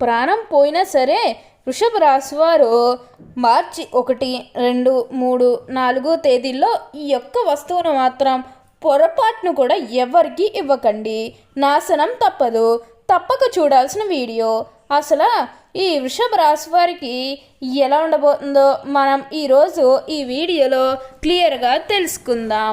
ప్రాణం పోయినా సరే వృషభ రాశివారు మార్చి ఒకటి రెండు మూడు నాలుగో తేదీల్లో ఈ యొక్క వస్తువును మాత్రం పొరపాటును కూడా ఎవరికి ఇవ్వకండి. నాశనం తప్పదు. తప్పక చూడాల్సిన వీడియో. అసలు ఈ వృషభ రాశి వారికి ఎలా ఉండబోతుందో మనం ఈరోజు ఈ వీడియోలో క్లియర్గా తెలుసుకుందాం.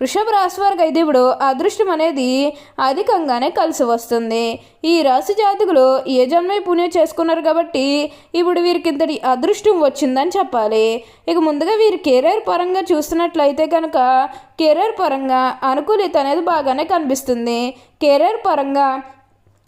వృషభ రాశి వారికి అయితే ఇప్పుడు అదృష్టం అనేది అధికంగానే కలిసి వస్తుంది. ఈ రాశి జాతకులు ఏ జన్మే పుణ్యం చేసుకున్నారు కాబట్టి ఇప్పుడు వీరికి ఇంతటి అదృష్టం వచ్చిందని చెప్పాలి. ఇక ముందుగా వీరి కెరీర్ పరంగా చూస్తున్నట్లయితే కనుక కెరీర్ పరంగా అనుకూలిత అనేది బాగానే కనిపిస్తుంది. కెరీర్ పరంగా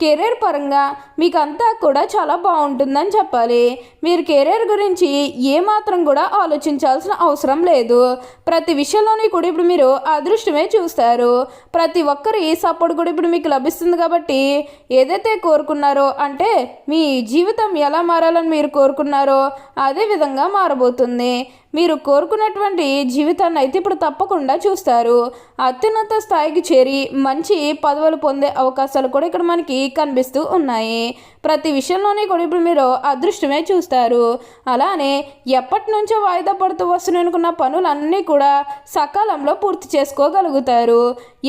కెరీర్ పరంగా మీకు అంతా కూడా చాలా బాగుంటుందని చెప్పాలి. మీరు కెరీర్ గురించి ఏమాత్రం కూడా ఆలోచించాల్సిన అవసరం లేదు. ప్రతి విషయంలోని కూడా ఇప్పుడు మీరు అదృష్టమే చూస్తారు. ప్రతి ఒక్కరి సపోర్ట్ కూడా ఇప్పుడు మీకు లభిస్తుంది కాబట్టి ఏదైతే కోరుకున్నారో అంటే మీ జీవితం ఎలా మారాలని మీరు కోరుకున్నారో అదే విధంగా మారబోతుంది. మీరు కోరుకున్నటువంటి జీవితాన్ని అయితే ఇప్పుడు తప్పకుండా చూస్తారు. అత్యున్నత స్థాయికి చేరి మంచి పదవులు పొందే అవకాశాలు కూడా ఇక్కడ మనకి కనిపిస్తూ ఉన్నాయి. ప్రతి విషయంలోనే కూడా ఇప్పుడు మీరు అదృష్టమే చూస్తారు. అలానే ఎప్పటి నుంచో వాయిదా పడుతూ వస్తున్నాయి అనుకున్న పనులన్నీ కూడా సకాలంలో పూర్తి చేసుకోగలుగుతారు.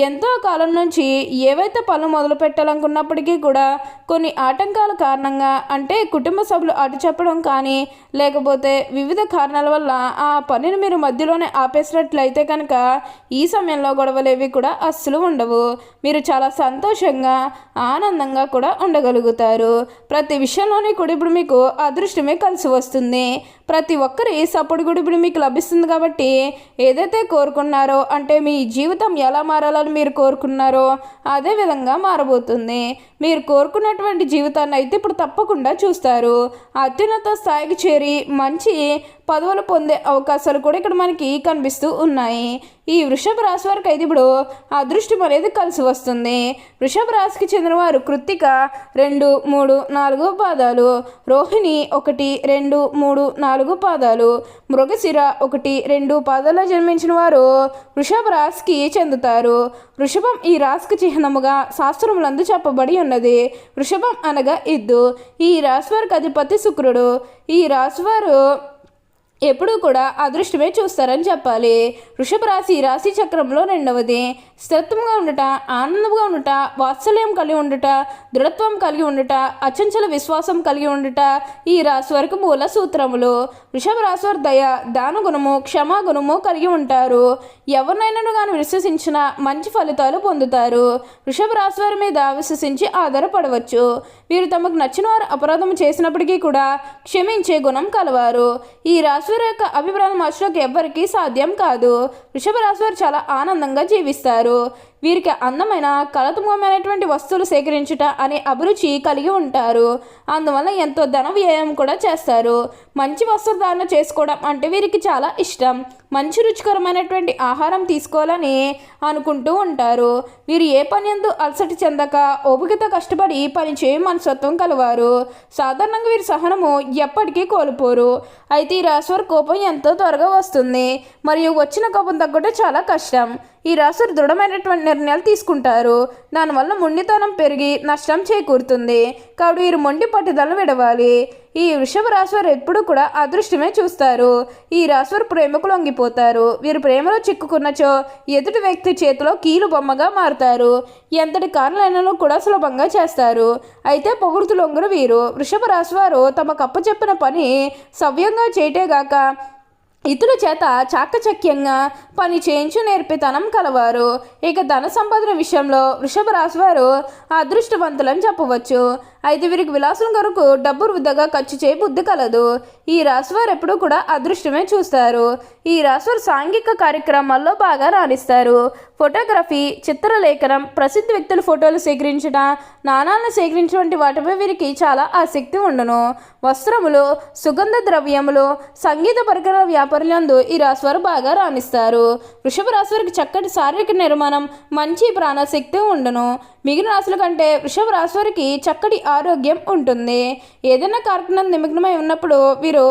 ఎంతో కాలం నుంచి ఏవైతే పనులు మొదలు పెట్టాలనుకున్నప్పటికీ కూడా కొన్ని ఆటంకాల కారణంగా అంటే కుటుంబ సభ్యులు అటు చెప్పడం కానీ లేకపోతే వివిధ కారణాల వల్ల ఆ పనిని మీరు మధ్యలోనే ఆపేసినట్లయితే కనుక ఈ సమయంలో గొడవలేవి కూడా అస్సలు ఉండవు. మీరు చాలా సంతోషంగా ఆనందంగా కూడా ఉండగలుగుతారు. ప్రతి విషయంలోనే కూడా ఇప్పుడు మీకు అదృష్టమే కలిసి వస్తుంది. ప్రతి ఒక్కరి సపోర్ట్ కూడా ఇప్పుడు మీకు లభిస్తుంది కాబట్టి ఏదైతే కోరుకున్నారో అంటే మీ జీవితం ఎలా మారాలని మీరు కోరుకున్నారో అదే విధంగా మారబోతుంది. మీరు కోరుకున్నటువంటి జీవితాన్ని అయితే ఇప్పుడు తప్పకుండా చూస్తారు. అత్యున్నత స్థాయికి చేరి మంచి పదవులు పొందే అవకాశాలు కూడా ఇక్కడ మనకి కనిపిస్తూ ఉన్నాయి. ఈ వృషభ రాశి వారికి అయితే ఇప్పుడు అదృష్టం అనేది కలిసి వస్తుంది. వృషభ రాశికి చెందినవారు కృత్తిక రెండు మూడు నాలుగు పాదాలు రోహిణి ఒకటి రెండు మూడు నాలుగు పాదాలు మృగశిర ఒకటి రెండు పాదాల్లో జన్మించిన వారు వృషభ రాశికి చెందుతారు. వృషభం ఈ రాశికి చిహ్నముగా శాస్త్రములందు చెప్పబడి ఉన్నది. వృషభం అనగా ఇద్దు ఈ రాశి వారికి అధిపతి శుక్రుడు. ఈ రాశివారు ఎప్పుడూ కూడా అదృష్టమే చూస్తారని చెప్పాలి. వృషభ రాశి రాశి చక్రంలో రెండవది. స్థిరత్వంగా ఉండుట ఆనందంగా ఉండుట వాత్సల్యం కలిగి ఉండుట దృఢత్వం కలిగి ఉండుట అచంచల విశ్వాసం కలిగి ఉండుట ఈ రాశి వరకు మూల సూత్రములు. వృషభ రాశి వారు దయ దాన గుణము కలిగి ఉంటారు. ఎవరినైనా కానీ విశ్వసించిన మంచి ఫలితాలు పొందుతారు. వృషభ రాశి వారి మీద విశ్వసించి ఆధారపడవచ్చు. వీరు తమకు నచ్చిన వారు అపరాధం చేసినప్పటికీ కూడా క్షమించే గుణం కలవారు. ఈ రాశి రాశివారి యొక్క అభిప్రాయం మార్చడానికి ఎవ్వరికీ సాధ్యం కాదు. వృషభ రాశి వారు చాలా ఆనందంగా జీవిస్తారు. వీరికి అందమైన కలతుమమైనటువంటి వస్తువులు సేకరించుట అనే అభిరుచి కలిగి ఉంటారు. అందువల్ల ఎంతో ధన వ్యయం కూడా చేస్తారు. మంచి వస్త్రధారణ చేసుకోవడం అంటే వీరికి చాలా ఇష్టం. మంచి రుచికరమైనటువంటి ఆహారం తీసుకోవాలని అనుకుంటూ ఉంటారు. వీరు ఏ పని ఎందు అలసట చెందక ఓపికతో కష్టపడి పని చేయ మనస్తత్వం కలవారు. సాధారణంగా వీరి సహనము ఎప్పటికీ కోల్పోరు. అయితే ఈ రాశివారి కోపం ఎంతో త్వరగా వస్తుంది. మరియు వచ్చిన కోపం తగ్గట్టు చాలా కష్టం. ఈ రాసులు దృఢమైనటువంటి నిర్ణయాలు తీసుకుంటారు. దానివల్ల మొండితనం పెరిగి నష్టం చేకూరుతుంది. కాబట్టి వీరు మొండి పట్టుదలను విడవాలి. ఈ వృషభ రాశివారు ఎప్పుడూ కూడా అదృష్టమే చూస్తారు. ఈ రాశివారు ప్రేమకు లొంగిపోతారు. వీరు ప్రేమలో చిక్కుకున్నచో ఎదుటి వ్యక్తి చేతిలో కీలు బొమ్మగా మారుతారు. ఎంతటి కారణాలను కూడా సులభంగా చేస్తారు. అయితే పొగుడుతు లొంగురు వీరు. వృషభ రాశివారు తమకు అప్పచెప్పిన పని సవ్యంగా చేయటేగాక ఇతరుల చేత చాకచక్యంగా పని చేయించు నేర్పితనం కలవారు. ఇక ధన సంపాదన విషయంలో వృషభ రాశి వారు అదృష్టవంతులని చెప్పవచ్చు. అయితే వీరికి విలాసం కొరకు డబ్బు వృద్ధగా ఖర్చు చేయ బుద్ధి కలదు. ఈ రాశివారు ఎప్పుడూ కూడా అదృష్టమే చూస్తారు. ఈ రాశివారు సాంఘిక కార్యక్రమాల్లో బాగా రాణిస్తారు. ఫోటోగ్రఫీ చిత్రలేఖనం ప్రసిద్ధ వ్యక్తుల ఫోటోలు సేకరించడం నాణాలను సేకరించడం వంటి వాటిపై వీరికి చాలా ఆసక్తి ఉండను. వస్త్రములు సుగంధ ద్రవ్యములు సంగీత పరికరాల వ్యాపారులందు ఈ రాశివారు బాగా రాణిస్తారు. వృషభ రాశి వారికి చక్కటి శారీరక నిర్మాణం మంచి ప్రాణశక్తి ఉండను. మిగిలిన రాశుల కంటే వృషభ రాశి వారికి చక్కటి ఆరోగ్యం ఉంటుంది. ఏదైనా కార్యక్రమం నిమగ్నమై ఉన్నప్పుడు వీరు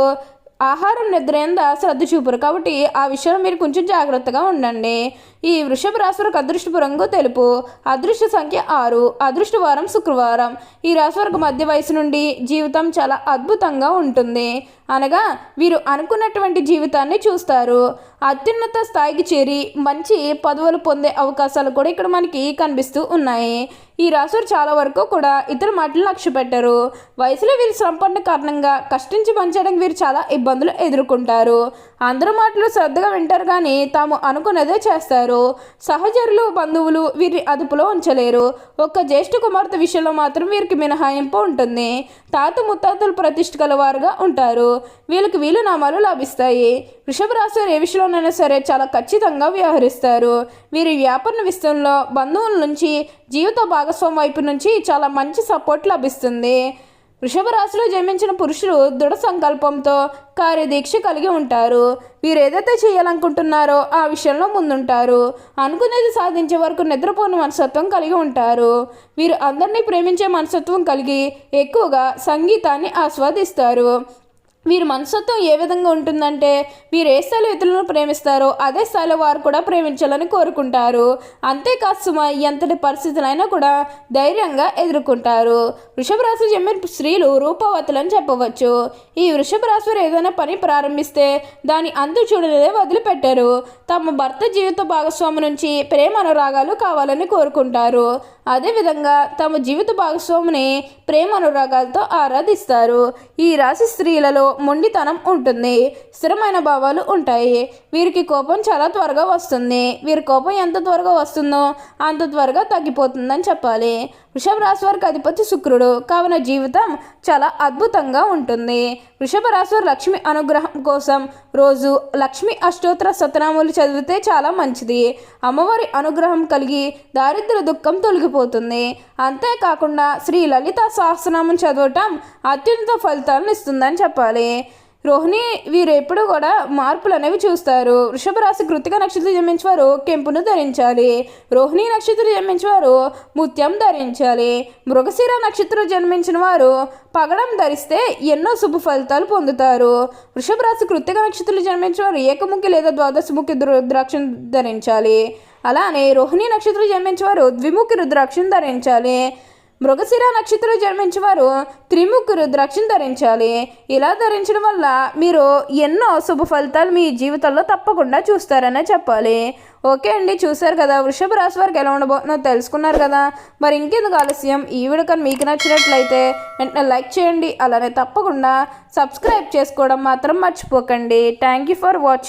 ఆహారం నిద్ర ఎంద శ్రద్ధ చూపరు కాబట్టి ఆ విషయంలో మీరు కొంచెం జాగ్రత్తగా ఉండండి. ఈ వృషభ రాశివారికి అదృష్టపు రంగు తెలుపు. అదృష్ట సంఖ్య ఆరు. అదృష్ట వారం శుక్రవారం. ఈ రాశివారికి మధ్య వయసు నుండి జీవితం చాలా అద్భుతంగా ఉంటుంది. అనగా వీరు అనుకున్నటువంటి జీవితాన్ని చూస్తారు. అత్యున్నత స్థాయికి చేరి మంచి పదవులు పొందే అవకాశాలు కూడా ఇక్కడ మనకి కనిపిస్తూ ఉన్నాయి. ఈ రాశులు చాలా వరకు కూడా ఇతర మాటలు లక్ష్య పెట్టరు. వయసులో వీరు సంపన్న కారణంగా కష్టించి పనిచేయడానికి వీరు చాలా ఇబ్బందులు ఎదుర్కొంటారు. అందరి మాటలు శ్రద్ధగా వింటారు కానీ తాము అనుకున్నదే చేస్తారు. సహచరులు బంధువులు వీరి అదుపులో ఉంచలేరు. ఒక్క జ్యేష్ఠ కుమార్తె విషయంలో మాత్రం వీరికి మినహాయింపు ఉంటుంది. తాత ముత్తాతలు ప్రతిష్ఠ గలవారుగా ఉంటారు. వీళ్ళకి వీలునామాలు లభిస్తాయి. వృషభ రాశి ఏ విషయంలోనైనా సరే చాలా ఖచ్చితంగా వ్యవహరిస్తారు. వీరి వ్యాపార విషయంలో బంధువుల నుంచి జీవిత భాగస్వామి వైపు నుంచి చాలా మంచి సపోర్ట్ లభిస్తుంది. వృషభ రాశిలో జన్మించిన పురుషులు దృఢ సంకల్పంతో కార్యదీక్ష కలిగి ఉంటారు. వీరు ఏదైతే చేయాలనుకుంటున్నారో ఆ విషయంలో ముందుంటారు. అనుకునేది సాధించే వరకు నిద్రపోని మనస్తత్వం కలిగి ఉంటారు. వీరు అందరినీ ప్రేమించే మనస్తత్వం కలిగి ఎక్కువగా సంగీతాన్ని ఆస్వాదిస్తారు. వీరి మనస్తత్వం ఏ విధంగా ఉంటుందంటే వీరు ఏ స్థాయిలో ఇతరులను ప్రేమిస్తారో అదే స్థాయిలో వారు కూడా ప్రేమించాలని కోరుకుంటారు. అంతేకాదు సుమ ఎంతటి పరిస్థితులైనా కూడా ధైర్యంగా ఎదుర్కొంటారు. వృషభ రాశి జన్మిన స్త్రీలు రూపవతులని చెప్పవచ్చు. ఈ వృషభ రాశి వారు ఏదైనా పని ప్రారంభిస్తే దాని అంతు చూడలేదే వదిలిపెట్టారు. తమ భర్త జీవిత భాగస్వామి నుంచి ప్రేమ అనురాగాలు కావాలని కోరుకుంటారు. అదేవిధంగా తమ జీవిత భాగస్వామిని ప్రేమ అనురాగాలతో ఆరాధిస్తారు. ఈ రాశి స్త్రీలలో మొండితనం ఉంటుంది. స్థిరమైన భావాలు ఉంటాయి. వీరికి కోపం చాలా త్వరగా వస్తుంది. వీరి కోపం ఎంత త్వరగా వస్తుందో అంత త్వరగా తగ్గిపోతుందని చెప్పాలి. వృషభ రాశి వారికి అధిపతి శుక్రుడు. కావున జీవితం చాలా అద్భుతంగా ఉంటుంది. వృషభ రాశి లక్ష్మి అనుగ్రహం కోసం రోజు లక్ష్మి అష్టోత్తర సతనాములు చదివితే చాలా మంచిది. అమ్మవారి అనుగ్రహం కలిగి దారిద్ర దుఃఖం తొలగిపోతుంది. అంతేకాకుండా శ్రీ లలిత సహస్రనామం చదవటం అత్యున్నత ఫలితాలను ఇస్తుందని చెప్పాలి. రోహిణి వీరు ఎప్పుడు కూడా మార్పులు అనేవి చూస్తారు. వృషభ రాశి కృతిక నక్షత్రం జన్మించేవారు కెంపును ధరించాలి. రోహిణి నక్షత్రం జన్మించేవారు ముత్యం ధరించాలి. మృగశిర నక్షత్రం జన్మించిన వారు పగడం ధరిస్తే ఎన్నో శుభ ఫలితాలు పొందుతారు. వృషభ రాశి కృతిక నక్షత్రం జన్మించిన వారు ఏకముఖి లేదా ద్వాదశముఖి రుద్రాక్షం ధరించాలి. అలానే రోహిణి నక్షత్రం జన్మించేవారు ద్విముఖి రుద్రాక్షం ధరించాలి. మృగశిర నక్షత్రం జన్మించేవారు త్రిముఖురు ద్రాక్షను ధరించాలి. ఇలా ధరించడం వల్ల మీరు ఎన్నో శుభ ఫలితాలు మీ జీవితంలో తప్పకుండా చూస్తారనే చెప్పాలి. ఓకే అండి చూసారు కదా? వృషభ రాశి వారికి ఎలా ఉండబోతుందో తెలుసుకున్నారు కదా? మరి ఇంకెందుకు ఆలస్యం? ఈ వీడియో మీకు నచ్చినట్లయితే వెంటనే లైక్ చేయండి. అలానే తప్పకుండా సబ్స్క్రైబ్ చేసుకోవడం మాత్రం మర్చిపోకండి. Thank you for watching